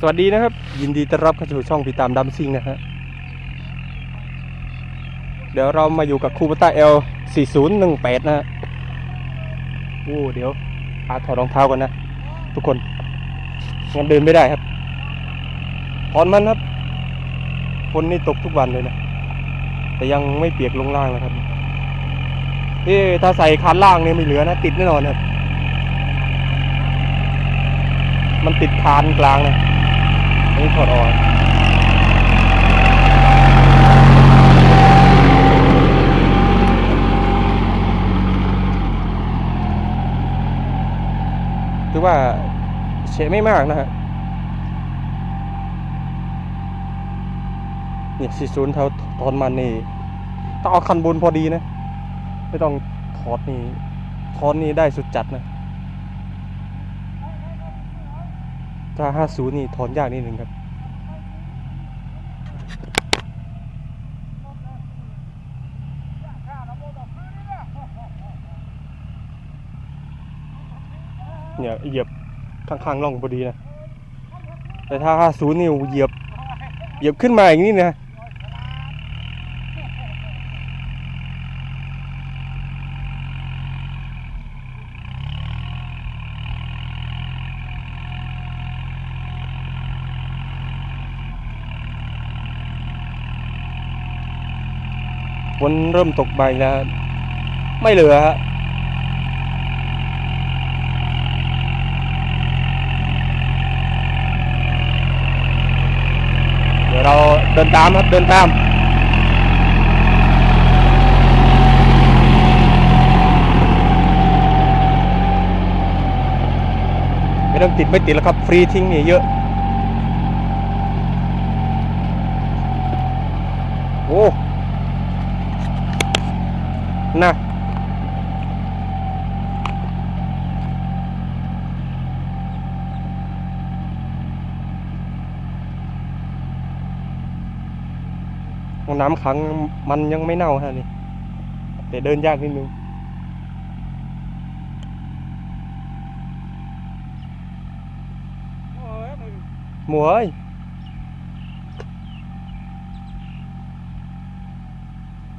สวัสดีนะครับ ยินดีต้อนรับเข้าสู่ช่องพี่ตามดัมซิงนะฮะเดี๋ยวเรามาอยู่กับคูปต้า L 4018 นะฮะโอ้เดี๋ยวอาถอดรองเท้าก่อนนะ ทุกคนงั้นเดินไม่ได้ครับถอนมันครับฝนนี่ตกทุกวันเลยนะ แต่ยังไม่เปียกลงล่างนะครับเอ๊ถ้าใส่คันล่างเนี่ยไม่เหลือนะ ติดแน่นอนครับมันติดคานกลางนะอันนี้ถอดออกถือว่า เฉะไม่มากนะฮะเนี่ยสี่ศูนย์เท่าตอนมันนี่ต้องเอาคันบนพอดีนะ ไม่ต้องถอดนี่ถอนนี่ได้สุดจัดนะ ถ้า50นี่ถอนยากนิดนึงครับเนี่ยเหยียบ ข้างๆร่องพอดีนะ แต่ถ้า50นี่เหยียบ เหยียบขึ้นมาอย่างนี้นะฝนเริ่มตกใบแล้ว ไม่เหลือฮะเเดินตามครับเดินตามไม่ต้องติดไม่ติดแล้วครับ ฟรีทิ้งนี่เยอะ โอ้นะ ห้องน้ำขังมันยังไม่เน่าฮะนี่แต่เดินยากนิดนึงหมวย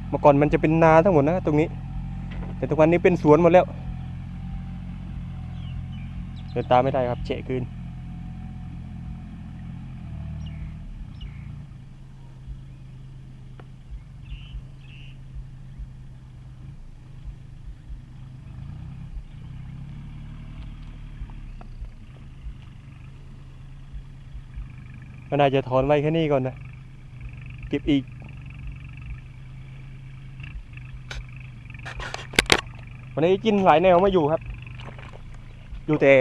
เมื่อก่อนมันจะเป็นนาทั้งหมดนะตรงนี้ แต่ทุกวันนี้เป็นสวนหมดแล้ว เดินตามไม่ได้ครับเฉะคืน ก็น่าจะถอนไว้แค่นี้ก่อนนะ เก็บอีก วันนี้กินหลายแนวไม่อยู่ครับ อยู่แต่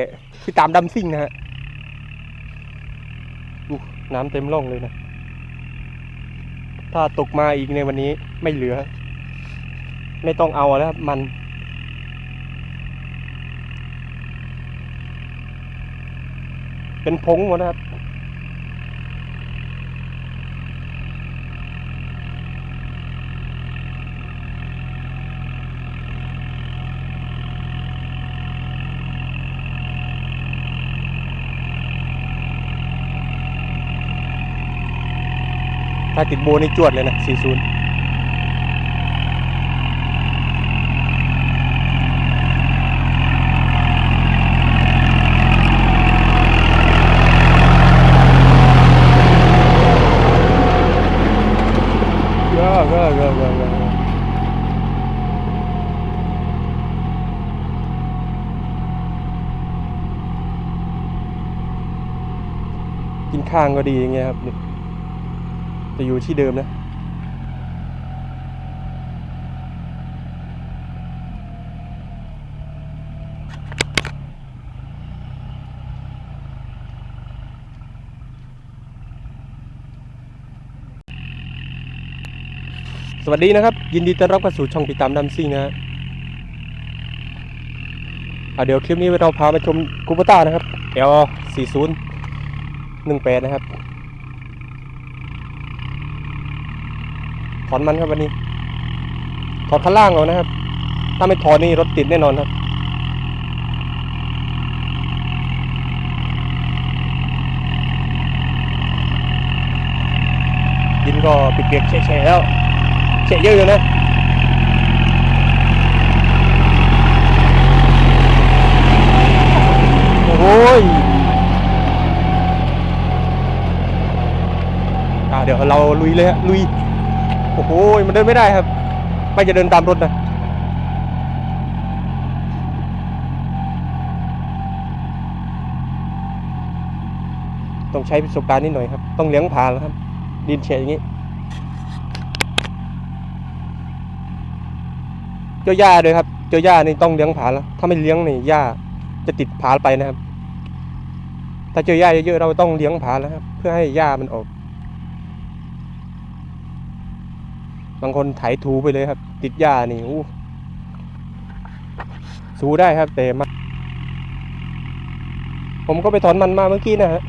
พี่ตามดำซิ่งนะฮะน้ำเต็มร่องเลยนะ ถ้าตกมาอีกในวันนี้ไม่เหลือ ไม่ต้องเอาแล้วมัน เป็นพงหมดนะครับ ถ้าติดโบนี่จวดเลยนะ 40ก็ก็ก็ก็ก็กินข้างก็ดีอย่างเงี้ยครับนี่ จะอยู่ที่เดิมนะสวัสดีนะครับ ยินดีต้อนรับเข้าสู่ช่องติดตามดัมซิ่งนะฮะอะเดี๋ยวคลิปนี้เราพาไปชมคูปต้านะครับ L 4 0 1 8 นะครับ ถอนมันครับวันนี้ ถอดข้างล่างเอานะครับ ถ้าไม่ถอนนี่รถติดแน่นอนครับนก็เปียกๆแฉะๆแล้วแฉะเยอะอยู่นะโอ้ยอ่าเดี๋ยวเราลุยเลยฮะลุย โอ้โหมันเดินไม่ได้ครับ ไม่จะเดินตามรถนะต้องใช้ประสบการณ์นิดหน่อยครับ ต้องเลี้ยงผาแล้วครับ ดินเฉะอย่างนี้เจ้าหญ้าด้วยครับ เจ้าหญ้านี่ต้องเลี้ยงผาแล้ว ถ้าไม่เลี้ยงนี่หญ้าจะติดผาไปนะครับ ถ้าเจอหญ้าเยอะๆเราต้องเลี้ยงผาแล้วครับ เพื่อให้หญ้ามันออก บางคนไถถูไปเลยครับ ติดหญ้านี่อู้สูได้ครับแต่มาผมก็ไปถอนมันมาเมื่อกี้นะฮะ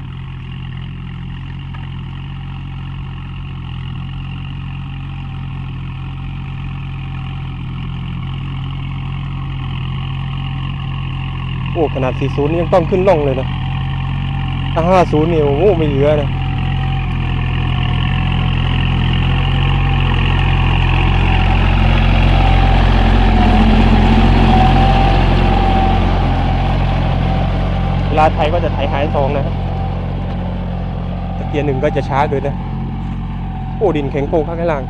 โอ้ขนาด 40 นี่ยังต้องขึ้นล่องเลยนะถ้า50 นี่โอ้ไม่เหลือนะ ลาไทยก็จะไทยหายสองนะตะเกียร์หนึ่งก็จะช้าเกินนะ โอ้ดินแข็งโป๊กข้างล่าง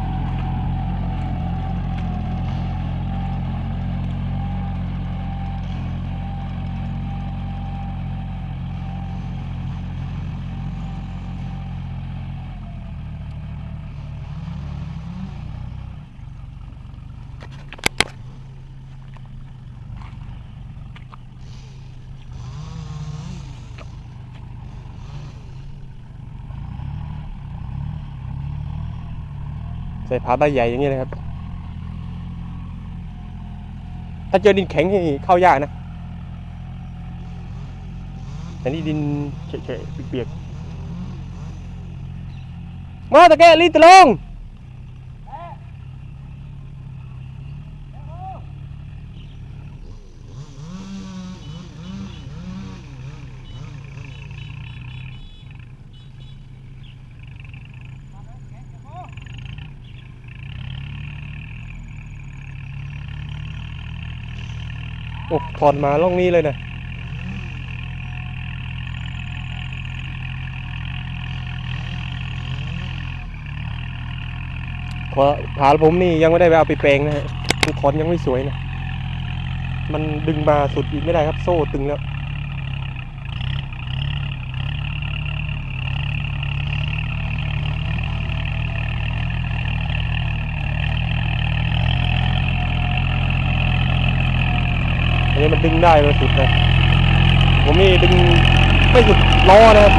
ใส่ผาใบใหญ่อย่างนี้เลยครับ ถ้าเจอดินแข็งนี่เข้ายากนะแต่นี่ดินเฉะๆเปียกๆมาตะแกรีบตะลง โอ้ถอนมาล่องนี้เลยนะขอผาผมนี่ยังไม่ได้ไปเอาไปแปลงนะฮะคือขอนยังไม่สวยนะ มันดึงมาสุดอีกไม่ได้ครับ โซ่ตึงแล้ว อันนี้มันดึง ได้เลยสุดนะผมนี่เป็นไม่สุดล้อนะครับ